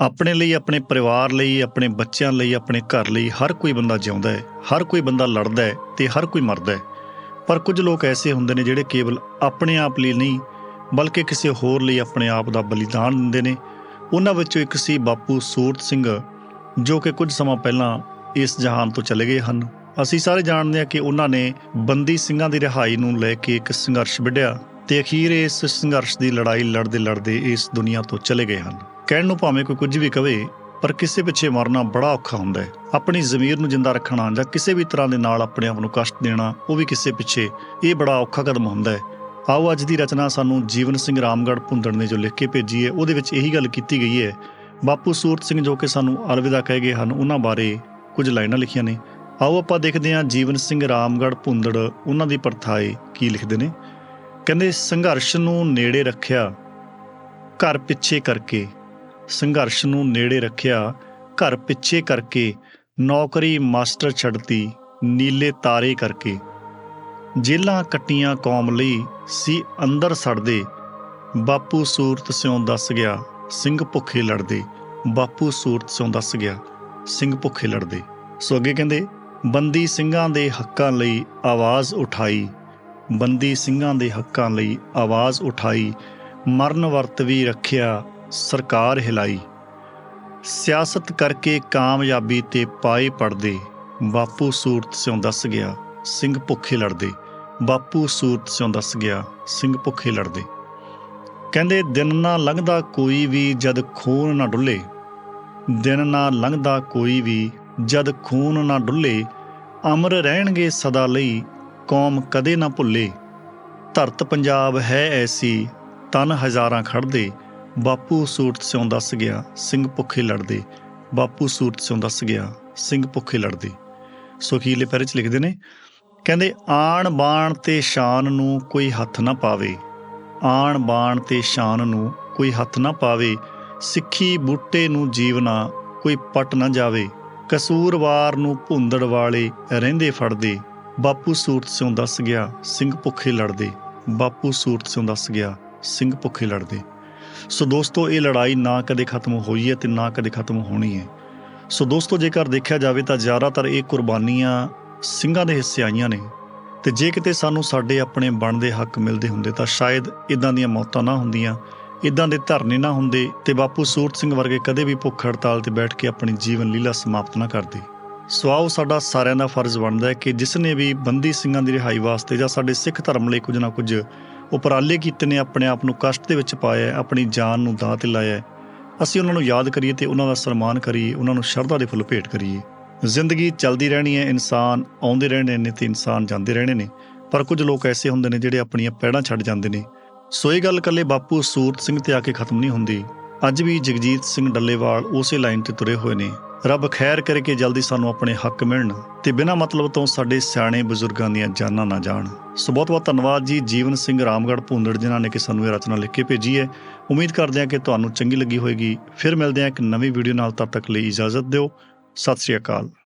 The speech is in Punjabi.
ਆਪਣੇ ਲਈ, ਆਪਣੇ ਪਰਿਵਾਰ ਲਈ, ਆਪਣੇ ਬੱਚਿਆਂ ਲਈ, ਆਪਣੇ ਘਰ ਲਈ ਹਰ ਕੋਈ ਬੰਦਾ ਜਿਉਂਦਾ ਹੈ, ਹਰ ਕੋਈ ਬੰਦਾ ਲੜਦਾ ਹੈ ਤੇ ਹਰ ਕੋਈ ਮਰਦਾ ਹੈ। ਪਰ ਕੁਝ ਲੋਕ ਐਸੇ ਹੁੰਦੇ ਨੇ ਜਿਹੜੇ ਕੇਵਲ ਆਪਣੇ ਆਪ ਲਈ ਨਹੀਂ, ਬਲਕਿ ਕਿਸੇ ਹੋਰ ਲਈ ਆਪਣੇ ਆਪ ਦਾ ਬਲੀਦਾਨ ਦਿੰਦੇ ਨੇ। ਉਹਨਾਂ ਵਿੱਚੋਂ ਇੱਕ ਸੀ ਬਾਪੂ ਸੂਰਤ ਸਿੰਘ, ਜੋ ਕਿ ਕੁਝ ਸਮਾਂ ਪਹਿਲਾਂ ਇਸ ਜਹਾਨ ਤੋਂ ਚਲੇ ਗਏ ਹਨ। ਅਸੀਂ ਸਾਰੇ ਜਾਣਦੇ ਹਾਂ ਕਿ ਉਹਨਾਂ ਨੇ ਬੰਦੀ ਸਿੰਘਾਂ ਦੀ ਰਿਹਾਈ ਨੂੰ ਲੈ ਕੇ ਇੱਕ ਸੰਘਰਸ਼ ਵਿੱਢਿਆ। ਤੇ ਅਖੀਰ ਇਸ ਸੰਘਰਸ਼ ਦੀ ਲੜਾਈ ਲੜਦੇ ਲੜਦੇ ਇਸ ਦੁਨੀਆ ਤੋਂ ਚਲੇ ਗਏ ਹਨ। ਕਹਿਣ ਨੂੰ ਭਾਵੇਂ ਕੋਈ ਕੁਝ ਵੀ ਕਵੇ, ਪਰ ਕਿਸੇ ਪਿੱਛੇ ਮਰਨਾ ਬੜਾ ਔਖਾ ਹੁੰਦਾ ਹੈ। ਆਪਣੀ ਜ਼ਮੀਰ ਨੂੰ ਜਿੰਦਾ ਰੱਖਣਾ ਜਾਂ ਕਿਸੇ ਵੀ ਤਰ੍ਹਾਂ ਦੇ ਨਾਲ ਆਪਣੇ ਆਪ ਨੂੰ ਕਸ਼ਟ ਦੇਣਾ, ਉਹ ਵੀ ਕਿਸੇ ਪਿੱਛੇ, ਇਹ ਬੜਾ ਔਖਾ ਕਦਮ ਹੁੰਦਾ ਹੈ। ਆਓ ਅੱਜ ਦੀ ਰਚਨਾ ਸਾਨੂੰ ਜੀਵਨ ਸਿੰਘ ਰਾਮਗੜ੍ਹ ਭੁੰਦੜ ਨੇ ਜੋ ਲਿਖ ਕੇ ਭੇਜੀ ਹੈ, ਉਹਦੇ ਵਿੱਚ ਇਹੀ ਗੱਲ ਕੀਤੀ ਗਈ ਹੈ। ਬਾਪੂ ਸੂਰਤ ਸਿੰਘ ਜੋ ਕਿ ਸਾਨੂੰ ਅਲਵਿਦਾ ਕਹਿ ਗਏ ਹਨ, ਉਹਨਾਂ ਬਾਰੇ ਕੁਝ ਲਾਈਨਾਂ ਲਿਖੀਆਂ ਨੇ। ਆਓ ਆਪਾਂ ਦੇਖਦੇ ਹਾਂ ਜੀਵਨ ਸਿੰਘ ਰਾਮਗੜ੍ਹ ਭੁੰਦੜ, ਉਹਨਾਂ ਦੀ ਪਰਥਾਏ ਕੀ ਲਿਖਦੇ ਨੇ। ਕਹਿੰਦੇ ਸੰਘਰਸ਼ ਨੂੰ ਨੇੜੇ ਰੱਖਿਆ, ਘਰ ਪਿੱਛੇ ਕਰਕੇ। ਸੰਘਰਸ਼ ਨੂੰ ਨੇੜੇ ਰੱਖਿਆ, ਘਰ ਪਿੱਛੇ ਕਰਕੇ ਨੌਕਰੀ ਮਾਸਟਰ ਛੱਡਤੀ, ਨੀਲੇ ਤਾਰੇ ਕਰਕੇ। ਜੇਲਾਂ ਕੱਟੀਆਂ ਕੌਮ ਲਈ ਸੀ ਅੰਦਰ ਸੜਦੇ। ਬਾਪੂ ਸੂਰਤ ਸਿਉਂ ਦੱਸ ਗਿਆ, ਸਿੰਘ ਭੁੱਖੇ ਲੜਦੇ। ਬਾਪੂ ਸੂਰਤ ਸਿਉਂ ਦੱਸ ਗਿਆ, ਸਿੰਘ ਭੁੱਖੇ ਲੜਦੇ। ਸੋ ਅੱਗੇ ਕਹਿੰਦੇ, ਬੰਦੀ ਸਿੰਘਾਂ ਦੇ ਹੱਕਾਂ ਲਈ ਆਵਾਜ਼ ਉਠਾਈ। ਬੰਦੀ ਸਿੰਘਾਂ ਦੇ ਹੱਕਾਂ ਲਈ ਆਵਾਜ਼ ਉਠਾਈ, ਮਰਨ ਵਰਤ ਵੀ ਰੱਖਿਆ, ਸਰਕਾਰ ਹਿਲਾਈ। ਸਿਆਸਤ ਕਰਕੇ ਕਾਮਯਾਬੀ ਤੇ ਪਾਏ ਪੜਦੇ, ਬਾਪੂ ਸੂਰਤ ਸਿਉਂ ਦੱਸ ਗਿਆ, ਸਿੰਘ ਭੁੱਖੇ ਲੜਦੇ। ਬਾਪੂ ਸੂਰਤ ਸਿਉਂ ਦੱਸ ਗਿਆ, ਸਿੰਘ ਭੁੱਖੇ ਲੜਦੇ। ਕਹਿੰਦੇ, ਦਿਨ ਨਾ ਲੰਘਦਾ ਕੋਈ ਵੀ ਜਦ ਖੂਨ ਨਾ ਡੁੱਲੇ। ਦਿਨ ਨਾ ਲੰਘਦਾ ਕੋਈ ਵੀ ਜਦ ਖੂਨ ਨਾ ਡੁੱਲੇ। ਅਮਰ ਰਹਿਣਗੇ ਸਦਾ ਲਈ ਕੌਮ ਕਦੇ ਨਾ ਭੁੱਲੇ। ਧਰਤ ਪੰਜਾਬ ਹੈ ਐਸੀ, ਤਨ ਹਜ਼ਾਰਾਂ ਖੜਦੇ ਬਾਪੂ ਸੂਰਤ ਸਿਉਂ ਦੱਸ ਗਿਆ, ਸਿੰਘ ਭੁੱਖੇ ਲੜਦੇ। ਬਾਪੂ ਸੂਰਤ ਸਿਉਂ ਦੱਸ ਗਿਆ, ਸਿੰਘ ਭੁੱਖੇ ਲੜਦੇ। ਸੁਖੀਲੇ ਅਖੀਰਲੇ ਪੈਰੇ ਚ ਲਿਖਦੇ ਨੇ, ਕਹਿੰਦੇ, ਆਣ ਬਾਣ ਤੇ ਸ਼ਾਨ ਨੂੰ ਕੋਈ ਹੱਥ ਨਾ ਪਾਵੇ। ਆਣ ਬਾਣ ਤੇ ਸ਼ਾਨ ਨੂੰ ਕੋਈ ਹੱਥ ਨਾ ਪਾਵੇ। ਸਿੱਖੀ ਬੂਟੇ ਨੂੰ ਜੀਵਨਾ ਕੋਈ ਪਟ ਨਾ ਜਾਵੇ। ਕਸੂਰਵਾਰ ਨੂੰ ਭੁੰਦੜ ਵਾਲੇ ਰਹਿੰਦੇ ਫੜਦੇ। ਬਾਪੂ ਸੂਰਤ ਸਿਉਂ ਦੱਸ ਗਿਆ, ਸਿੰਘ ਭੁੱਖੇ ਲੜਦੇ। ਬਾਪੂ ਸੂਰਤ ਸਿਉਂ ਦੱਸ ਗਿਆ, ਸਿੰਘ ਭੁੱਖੇ ਲੜਦੇ। ਸੋ ਦੋਸਤੋ, ਇਹ ਲੜਾਈ ਨਾ ਕਦੇ ਖਤਮ ਹੋਈ ਹੈ ਤੇ ਨਾ ਕਦੇ ਖਤਮ ਹੋਣੀ ਹੈ। ਸੋ ਦੋਸਤੋ, ਜੇਕਰ ਦੇਖਿਆ ਜਾਵੇ ਤਾਂ ਜ਼ਿਆਦਾਤਰ ਇਹ ਕੁਰਬਾਨੀਆਂ ਸਿੰਘਾਂ ਦੇ ਹਿੱਸੇ ਆਈਆਂ ਨੇ। ਤੇ ਜੇ ਕਿਤੇ ਸਾਨੂੰ ਸਾਡੇ ਆਪਣੇ ਬਣਦੇ ਹੱਕ ਮਿਲਦੇ ਹੁੰਦੇ ਤਾਂ ਸ਼ਾਇਦ ਇਦਾਂ ਦੀਆਂ ਮੌਤਾਂ ਨਾ ਹੁੰਦੀਆਂ ਇਦਾਂ ਦੇ ਧਰਨੇ ਨਾ ਹੁੰਦੇ ਤੇ ਬਾਪੂ ਸੂਰਤ ਸਿੰਘ ਵਰਗੇ ਕਦੇ ਵੀ ਭੁੱਖ ਹੜਤਾਲ ਤੇ ਬੈਠ ਕੇ ਆਪਣੀ ਜੀਵਨ ਲੀਲਾ ਸਮਾਪਤ ਨਾ ਕਰਦੇ। ਸੋ ਆਓ ਸਾਡਾ ਸਾਰਿਆਂ ਦਾ ਫਰਜ਼ ਬਣਦਾ ਹੈ ਕਿ ਜਿਸ ਨੇ ਵੀ ਬੰਦੀ ਸਿੰਘਾਂ ਦੀ ਰਿਹਾਈ ਵਾਸਤੇ ਜਾਂ ਸਾਡੇ ਸਿੱਖ ਧਰਮ ਲਈ ਕੁਝ ਨਾ ਕੁਝ ਉਪਰਾਲੇ ਕੀਤੇ ਨੇ ਆਪਣੇ ਆਪ ਨੂੰ ਕਸ਼ਟ ਦੇ ਵਿੱਚ ਪਾਇਆ ਹੈ, ਆਪਣੀ ਜਾਨ ਨੂੰ ਦਾਅ ਤੇ ਲਾਇਆ ਹੈ, ਅਸੀਂ ਉਹਨਾਂ ਨੂੰ ਯਾਦ ਕਰੀਏ ਤੇ ਉਹਨਾਂ ਦਾ ਸਨਮਾਨ ਕਰੀਏ ਉਹਨਾਂ ਨੂੰ ਸ਼ਰਧਾ ਦੇ ਫੁੱਲ ਭੇਟ ਕਰੀਏ। ਜ਼ਿੰਦਗੀ ਚੱਲਦੀ ਰਹਿਣੀ ਹੈ ਇਨਸਾਨ ਆਉਂਦੇ ਰਹਿਣੇ ਨੇ ਤੇ ਇਨਸਾਨ ਜਾਂਦੇ ਰਹਿਣੇ ਨੇ। ਪਰ ਕੁਝ ਲੋਕ ਐਸੇ ਹੁੰਦੇ ਨੇ ਜਿਹੜੇ ਆਪਣੀਆਂ ਪੈੜਾਂ ਛੱਡ ਜਾਂਦੇ ਨੇ। ਸੋ ਇਹ ਗੱਲ ਕੱਲੇ ਬਾਪੂ ਸੂਰਤ ਸਿੰਘ ਤੇ ਆ ਕੇ ਖਤਮ ਨਹੀਂ ਹੁੰਦੀ। ਅੱਜ ਵੀ ਜਗਜੀਤ ਸਿੰਘ ਡੱਲੇਵਾਲ ਉਸੇ ਲਾਈਨ ਤੇ ਤੁਰੇ ਹੋਏ ਨੇ। ਰੱਬ ਖੈਰ ਕਰੇ ਕਿ ਜਲਦੀ ਸਾਨੂੰ ਆਪਣੇ ਹੱਕ ਮਿਲਣ ਤੇ ਬਿਨਾਂ ਮਤਲਬ ਤੋਂ ਸਾਡੇ ਸਿਆਣੇ ਬਜ਼ੁਰਗਾਂ ਦੀਆਂ ਜਾਨਾਂ ਨਾ ਜਾਣ। ਸੋ ਬਹੁਤ ਬਹੁਤ ਧੰਨਵਾਦ ਜੀ ਜੀਵਨ ਸਿੰਘ ਰਾਮਗੜ੍ਹ ਭੁੰਦੜ ਜਿਨ੍ਹਾਂ ਨੇ ਕਿ ਸਾਨੂੰ ਇਹ ਰਚਨਾ ਲਿਖ ਕੇ ਭੇਜੀ ਹੈ। ਉਮੀਦ ਕਰਦੇ ਹਾਂ ਕਿ ਤੁਹਾਨੂੰ ਚੰਗੀ ਲੱਗੀ ਹੋਵੇਗੀ ਫਿਰ ਮਿਲਦੇ ਹਾਂ ਇੱਕ ਨਵੀਂ ਵੀਡੀਓ ਨਾਲ ਤਦ ਤੱਕ ਲਈ ਇਜਾਜ਼ਤ ਦਿਓ। ਸਤਿ ਸ਼੍ਰੀ ਅਕਾਲ।